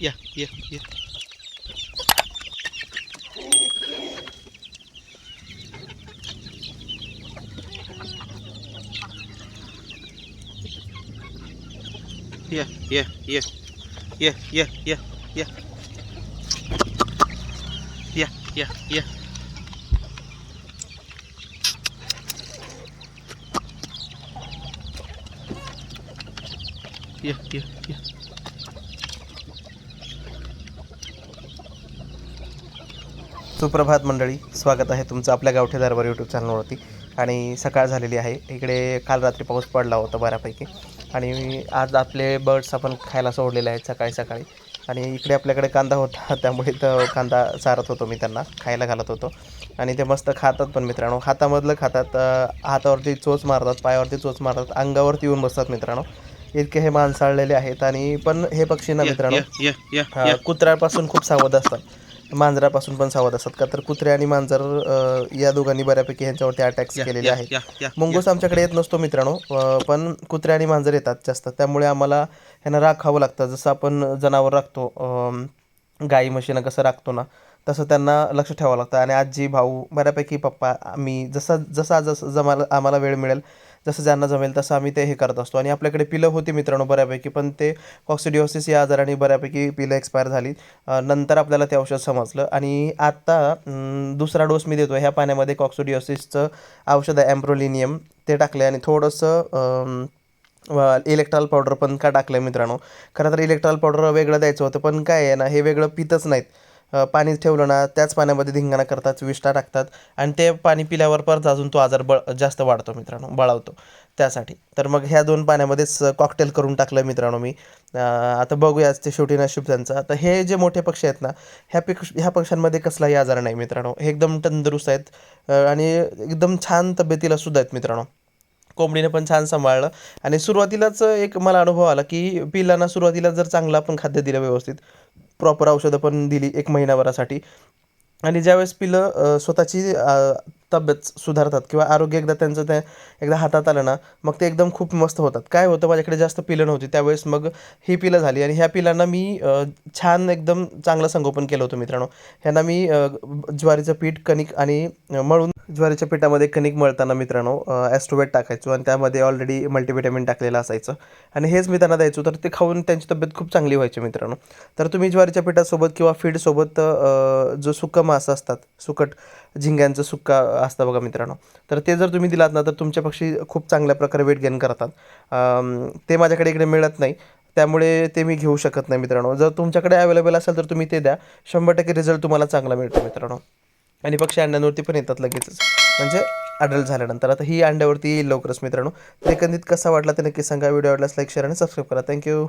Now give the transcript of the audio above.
या या या या या या या या या या या या या या या या सुप्रभात मंडळी स्वागत आहे तुमचं आपल्या गावठी दरबार यूट्यूब चॅनलवरती आणि सकाळ झालेली आहे. इकडे काल रात्री पाऊस पडला होता बऱ्यापैकी. आणि आज आपले बर्ड्स आपण खायला सोडलेले आहेत सकाळी सकाळी. आणि इकडे आपल्याकडे कांदा होता त्यामुळे तर कांदा चारत होतो मी त्यांना खायला घालत होतो. आणि ते मस्त खातात पण मित्रांनो. हातामधलं खातात हातावरती चोच मारतात पायावरती चोच मारतात अंगावरती येऊन बसतात मित्रांनो. इतके हे माणसाळलेले आहेत आणि पण हे पक्षी ना मित्रांनो कुत्र्यापासून खूप सावध असतात. मांजरापासून पण सावध असतात का? तर कुत्रे आणि मांजर अ, या दोघांनी बऱ्यापैकी यांच्यावरती अटॅक्स केलेले या आहेत. या या मुंगूस आमच्याकडे येत नसतो मित्रांनो अ, पण कुत्रे आणि मांजर येतात जास्त. त्यामुळे आम्हाला ह्यांना राखावं लागतं. जसं आपण जनावर राखतो अम, गाई म्हशीनं कसं राखतो ना तसं त्यांना लक्ष ठेवावं लागतं. आणि आजी भाऊ बऱ्यापैकी पप्पा आम्ही जसं जसं जसं जमाला आम्हाला वेळ मिळेल जसं ज्यांना जमेल तसं आम्ही ते हे करत असतो. आणि आपल्याकडे पिलं होती मित्रांनो बऱ्यापैकी पण ते कॉक्सिडिओसिस या आजाराने बऱ्यापैकी पिलं एक्सपायर झाली. नंतर आपल्याला ते औषध समजलं. आणि आत्ता दुसरा डोस मी देतो ह्या पाण्यामध्ये कॉक्सिडिओसिसचं औषध आहे ॲम्प्रोलिनियम ते टाकलं आणि थोडंसं इलेक्ट्रॉल पावडर पण का टाकलं आहे मित्रांनो? खरं तर इलेक्ट्रॉल पावडर वेगळं द्यायचं होतं पण काय आहे ना हे वेगळं पितच नाहीत. पाणी ठेवलं ना त्याच पाण्यामध्ये धिंगाणा करतात विष्ठा टाकतात आणि ते पाणी पिल्यावर परत अजून तो आजार बळ जास्त वाढतो मित्रांनो बळावतो त्यासाठी. तर मग ह्या दोन पाण्यामध्येच कॉकटेल करून टाकलं मित्रांनो मी. आता बघूयाच ते शेवटी नशीब त्यांचं. आता हे जे मोठे पक्षी आहेत ना ह्या पिक ह्या पक्ष्यांमध्ये कसलाही आजार नाही मित्रांनो. हे एकदम तंदुरुस्त आहेत आणि एकदम छान तब्येतीला सुद्धा आहेत मित्रांनो. कोंबडीने पण छान सांभाळलं. आणि सुरुवातीलाच एक मला अनुभव आला की पिल्लांना सुरुवातीला जर चांगलं आपण खाद्य दिलं व्यवस्थित प्रॉपर औषधं पण दिली एक महिनाभरासाठी. आणि ज्यावेळेस पिलं स्वतःची तब्येत सुधारतात किंवा आरोग्य एकदा त्यांचं त्या एकदा हातात आलं ना मग ते एकदम खूप मस्त होतात. काय होतं माझ्याकडे जास्त पिलं नव्हती त्यावेळेस मग ही पिलं झाली आणि ह्या पिलांना मी छान एकदम चांगलं संगोपन केलं होतं मित्रांनो. ह्यांना मी ज्वारीचं पीठ कणिक आणि मळून ज्वारीच्या पिठामध्ये कणिक मळताना मित्रांनो ॲस्ट्रोवेट टाकायचो आणि त्यामध्ये ऑलरेडी मल्टीव्हिटॅमिन टाकलेलं असायचं. आणि हेच मी त्यांना द्यायचो तर ते खाऊन त्यांची तब्येत खूप चांगली व्हायची मित्रांनो. तर तुम्ही ज्वारीच्या पिठासोबत किंवा फीडसोबत जो सुकं मांस असतात सुकट झिंग्यांचं सुक्का असतं बघा मित्रांनो. तर ते जर तुम्ही दिलात ना तर तुमच्या पक्षी खूप चांगल्या प्रकारे वेट गेन करतात. ते माझ्याकडे इकडे मिळत नाही. त्यामुळे ते मी घेऊ शकत नाही मित्रांनो. जर तुमच्याकडे अवेलेबल असेल तर तुम्ही ते द्या. शंभर टक्के रिझल्ट तुम्हाला चांगला मिळतो मित्रांनो. आणि पक्षी अंड्यांवरती पण येतात लगेचच म्हणजे अडल्ट झाल्यानंतर. आता ही अंड्यावरती येईल लवकरच मित्रांनो. ते एकंदरीत कसा वाटला ते नक्की सांगा. व्हिडिओ आवडल्यास लाईक शेअर आणि सबस्क्राईब करा. Thank you